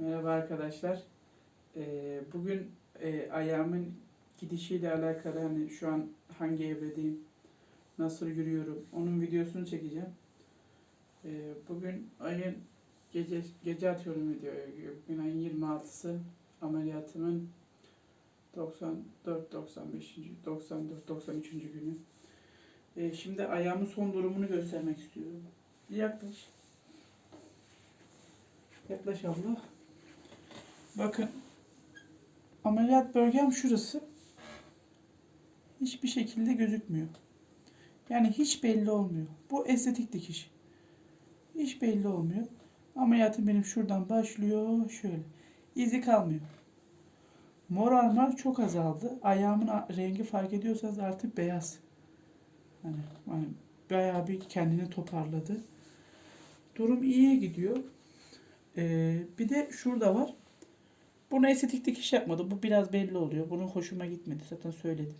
Merhaba arkadaşlar. Ee, bugün e, ayağımın gidişiyle alakalı hani şu an hangi evredeyim, nasıl yürüyorum onun videosunu çekeceğim. Ee, bugün ayın gece gece atıyorum videoyu. Bugün ayın 26'sı ameliyatımın 94 95. 94 93. günü. Ee, şimdi ayağımın son durumunu göstermek istiyorum. Yaklaş. Yaklaş abla. Bakın. Ameliyat bölgem şurası. Hiçbir şekilde gözükmüyor. Yani hiç belli olmuyor. Bu estetik dikiş. Hiç belli olmuyor. Ameliyatım benim şuradan başlıyor. Şöyle. İzi kalmıyor. Morarma çok azaldı. Ayağımın rengi fark ediyorsanız artık beyaz. Hani, hani bayağı bir kendini toparladı. Durum iyiye gidiyor. Ee, bir de şurada var. Bunu estetik dikiş yapmadı. Bu biraz belli oluyor. Bunun hoşuma gitmedi. Zaten söyledim.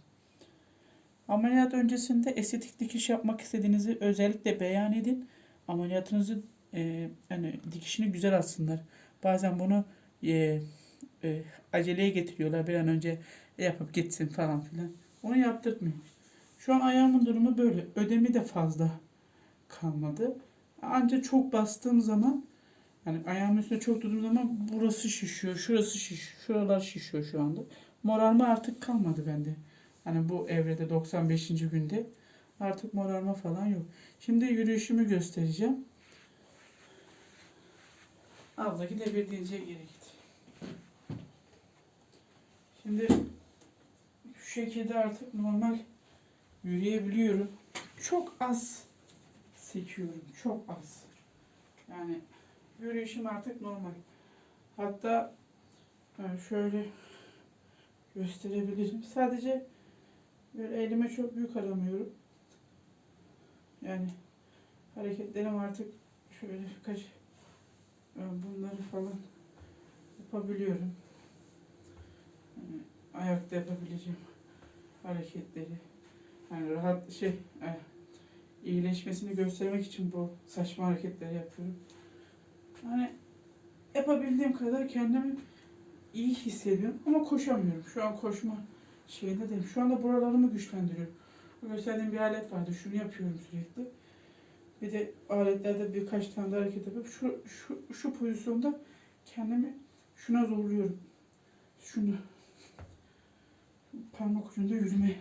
Ameliyat öncesinde estetik dikiş yapmak istediğinizi özellikle beyan edin. Ameliyatınızı e, hani dikişini güzel atsınlar. Bazen bunu e, e, aceleye getiriyorlar. Bir an önce yapıp gitsin falan filan. Onu yaptırtmıyor. Şu an ayağımın durumu böyle. Ödemi de fazla kalmadı. Ancak çok bastığım zaman yani ayağımın üstüne çok durduğum zaman burası şişiyor, şurası şiş, şuralar şişiyor şu anda. Morarma artık kalmadı bende. Hani bu evrede 95. günde artık morarma falan yok. Şimdi yürüyüşümü göstereceğim. Abla gidebildiğince geri git. Şimdi şu şekilde artık normal yürüyebiliyorum. Çok az sekiyorum. Çok az. Yani yürüyüşüm artık normal. Hatta ben şöyle gösterebilirim. Sadece böyle elime çok büyük alamıyorum. Yani hareketlerim artık şöyle birkaç e, bunları falan yapabiliyorum. Yani ayakta yapabileceğim hareketleri. Yani rahat şey e, iyileşmesini göstermek için bu saçma hareketleri yapıyorum. Yani yapabildiğim kadar kendimi iyi hissediyorum ama koşamıyorum. Şu an koşma şeyinde değilim. Şu anda buralarımı güçlendiriyorum. Gösterdiğim bir alet vardı. Şunu yapıyorum sürekli. Bir de aletlerde birkaç tane de hareket yapıp şu, şu, şu pozisyonda kendimi şuna zorluyorum. Şunu parmak ucunda yürüme.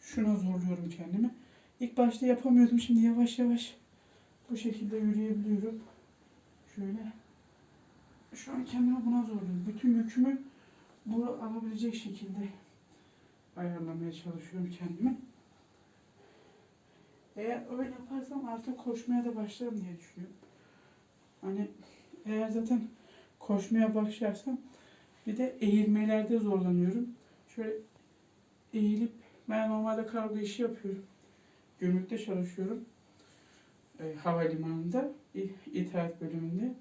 Şuna zorluyorum kendimi. İlk başta yapamıyordum. Şimdi yavaş yavaş bu şekilde yürüyebiliyorum. Şöyle. Şu an kendimi buna zorluyorum. Bütün yükümü bu alabilecek şekilde ayarlamaya çalışıyorum kendimi. Eğer öyle yaparsam artık koşmaya da başlarım diye düşünüyorum. Hani eğer zaten koşmaya başlarsam bir de eğilmelerde zorlanıyorum. Şöyle eğilip ben normalde kargo işi yapıyorum. Gümrükte çalışıyorum. E, havalimanında, İ- ithalat bölümünde.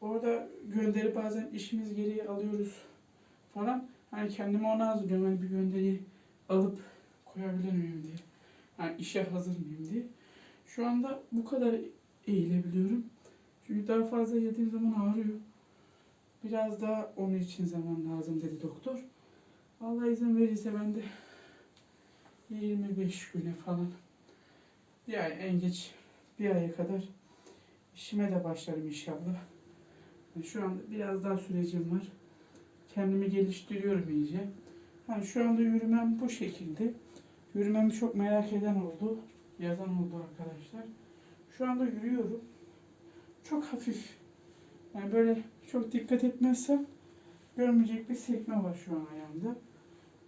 Orada gönderi bazen işimiz gereği alıyoruz falan. Hani kendime ona hazırlıyorum. Hani bir gönderiyi alıp koyabilir miyim diye. Hani işe hazır mıyım diye. Şu anda bu kadar eğilebiliyorum. Çünkü daha fazla yediğim zaman ağrıyor. Biraz daha onun için zaman lazım dedi doktor. Allah izin verirse ben de 25 güne falan yani en geç bir aya kadar işime de başlarım inşallah. Yani Şu anda biraz daha sürecim var. Kendimi geliştiriyorum iyice. Yani şu anda yürümem bu şekilde. Yürümemi çok merak eden oldu. Yazan oldu arkadaşlar. Şu anda yürüyorum. Çok hafif. Yani böyle çok dikkat etmezsem görmeyecek bir sekme var şu an ayağımda.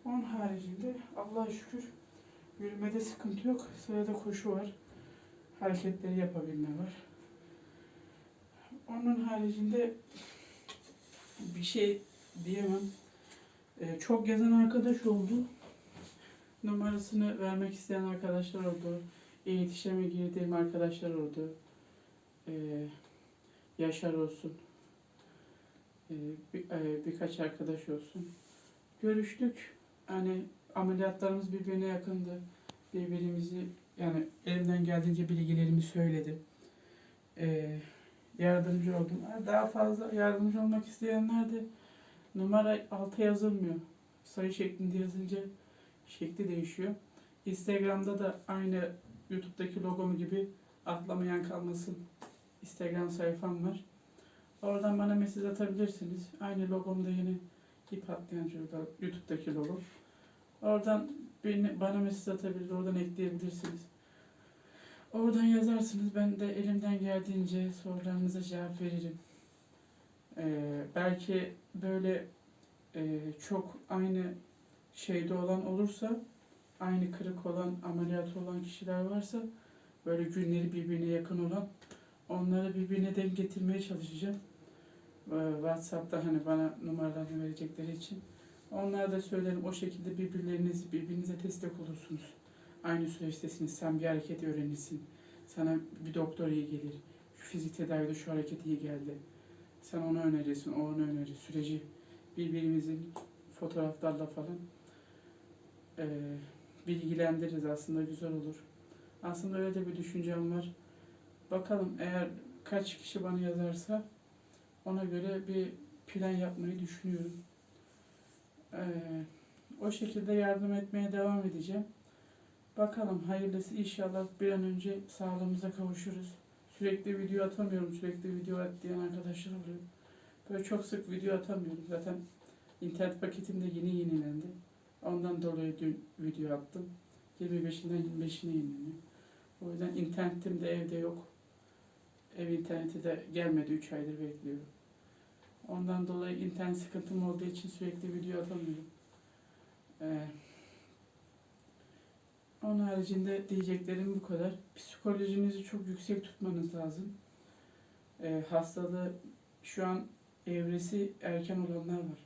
Onun haricinde Allah'a şükür yürümede sıkıntı yok. Sırada koşu var. Hareketleri yapabilme var. Onun haricinde bir şey diyemem. Ee, çok gezen arkadaş oldu. Numarasını vermek isteyen arkadaşlar oldu. İletişime girdiğim arkadaşlar oldu. Ee, Yaşar olsun. Ee, bir, e, birkaç arkadaş olsun. Görüştük. Hani ameliyatlarımız birbirine yakındı. Birbirimizi yani elimden geldiğince bilgilerimi söyledim. Ee, yardımcı oldum. Daha fazla yardımcı olmak isteyenler de numara alta yazılmıyor. Sayı şeklinde yazınca şekli değişiyor. Instagram'da da aynı YouTube'daki logom gibi atlamayan kalmasın Instagram sayfam var. Oradan bana mesaj atabilirsiniz. Aynı logomda yine ip atlayan çocuklar YouTube'daki logo. Oradan beni, bana mesaj atabilir, oradan ekleyebilirsiniz. Oradan yazarsınız. Ben de elimden geldiğince sorularınıza cevap veririm. Ee, belki böyle e, çok aynı şeyde olan olursa, aynı kırık olan, ameliyat olan kişiler varsa, böyle günleri birbirine yakın olan, onları birbirine denk getirmeye çalışacağım. Ee, WhatsApp'ta hani bana numaralarını verecekleri için. Onlara da söylerim o şekilde birbirleriniz birbirinize destek olursunuz. Aynı süreçtesiniz. Sen bir hareket öğrenirsin. Sana bir doktor iyi gelir. Şu fizik tedavide şu hareket iyi geldi. Sen onu önerirsin, o onu önerir. Süreci birbirimizin fotoğraflarla falan eee, bilgilendiririz aslında güzel olur. Aslında öyle de bir düşüncem var. Bakalım eğer kaç kişi bana yazarsa ona göre bir plan yapmayı düşünüyorum. Ee, o şekilde yardım etmeye devam edeceğim. Bakalım hayırlısı inşallah bir an önce sağlığımıza kavuşuruz. Sürekli video atamıyorum. Sürekli video at diyen arkadaşlar oluyor. Böyle çok sık video atamıyorum. Zaten internet paketim de yeni yenilendi. Ondan dolayı dün video attım. 25'inden 25'ine yenileniyor. O yüzden internetim de evde yok. Ev interneti de gelmedi. 3 aydır bekliyorum. Ondan dolayı internet sıkıntım olduğu için sürekli video atamıyorum. Ee, onun haricinde diyeceklerim bu kadar. Psikolojinizi çok yüksek tutmanız lazım. Ee, hastalığı şu an evresi erken olanlar var.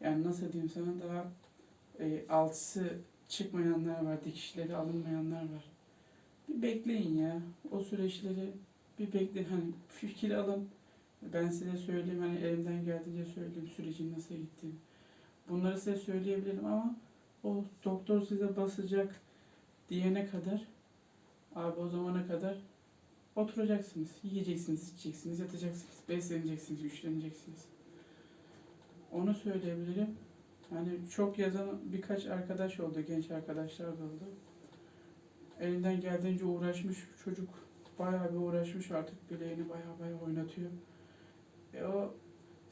Yani nasıl diyeyim sana daha e, altısı çıkmayanlar var, dikişleri alınmayanlar var. Bir bekleyin ya. O süreçleri bir bekleyin. Hani fikir alın. Ben size söyleyeyim hani elimden geldiğince söyleyeyim sürecin nasıl gittiğini. Bunları size söyleyebilirim ama o doktor size basacak diyene kadar abi o zamana kadar oturacaksınız. Yiyeceksiniz, içeceksiniz, yatacaksınız, besleneceksiniz, güçleneceksiniz. Onu söyleyebilirim. Yani çok yazan birkaç arkadaş oldu, genç arkadaşlar da oldu. Elinden geldiğince uğraşmış çocuk. Bayağı bir uğraşmış artık bileğini bayağı bayağı oynatıyor. E o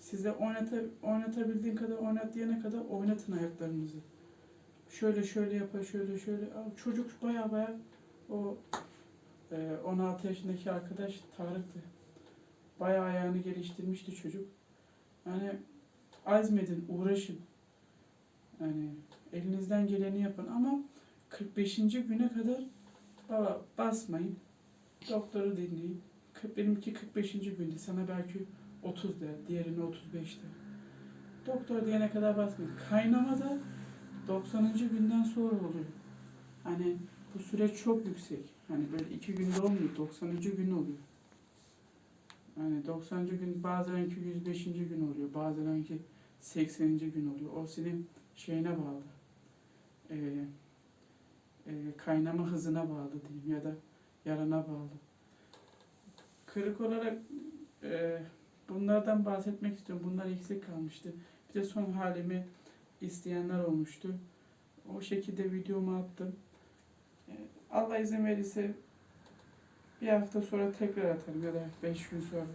size oynata, oynatabildiğin kadar oynat diyene kadar oynatın ayaklarınızı. Şöyle şöyle yapar, şöyle şöyle. Çocuk baya baya o e, 16 yaşındaki arkadaş Tarık'tı. Baya ayağını geliştirmişti çocuk. Yani azmedin, uğraşın. Yani elinizden geleni yapın ama 45. güne kadar baba basmayın. Doktoru dinleyin. Benimki 45. günde sana belki 30 der, diğerine 35 der. Doktor diyene kadar basmayın. Kaynama da 90. günden sonra oluyor. Hani bu süreç çok yüksek. Hani böyle iki günde olmuyor, 90. gün oluyor. Yani 90. gün bazenki 105. gün oluyor, bazenki 80. gün oluyor. O senin şeyine bağlı. Ee, e, kaynama hızına bağlı diyeyim ya da yarana bağlı. Kırık olarak e, bunlardan bahsetmek istiyorum. Bunlar eksik kalmıştı. Bir de son halimi isteyenler olmuştu. O şekilde videomu attım. E, Allah izin verirse bir hafta sonra tekrar atarım ya da beş gün sonra.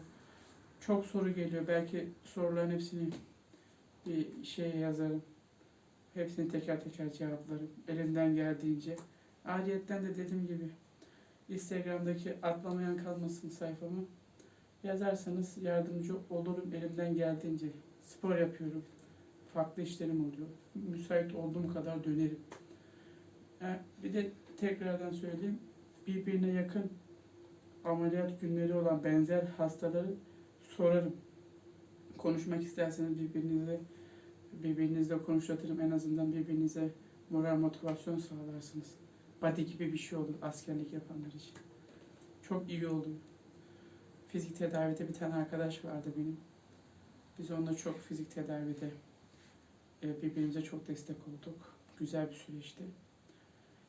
Çok soru geliyor. Belki soruların hepsini bir şeye yazarım. Hepsini teker teker cevaplarım. Elimden geldiğince. Ayrıyetten de dediğim gibi Instagram'daki atlamayan kalmasın sayfamı yazarsanız yardımcı olurum elimden geldiğince. Spor yapıyorum. Farklı işlerim oluyor. Müsait olduğum kadar dönerim. Bir de tekrardan söyleyeyim. Birbirine yakın ameliyat günleri olan benzer hastaları sorarım. Konuşmak isterseniz birbirinize birbirinizle konuşatırım. En azından birbirinize moral motivasyon sağlarsınız. Body gibi bir şey olur askerlik yapanlar için. Çok iyi oluyor. Fizik tedavide bir tane arkadaş vardı benim. Biz onunla çok fizik tedavide e, birbirimize çok destek olduk. Güzel bir süreçti.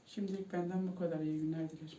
Şimdilik benden bu kadar. İyi günler dilerim.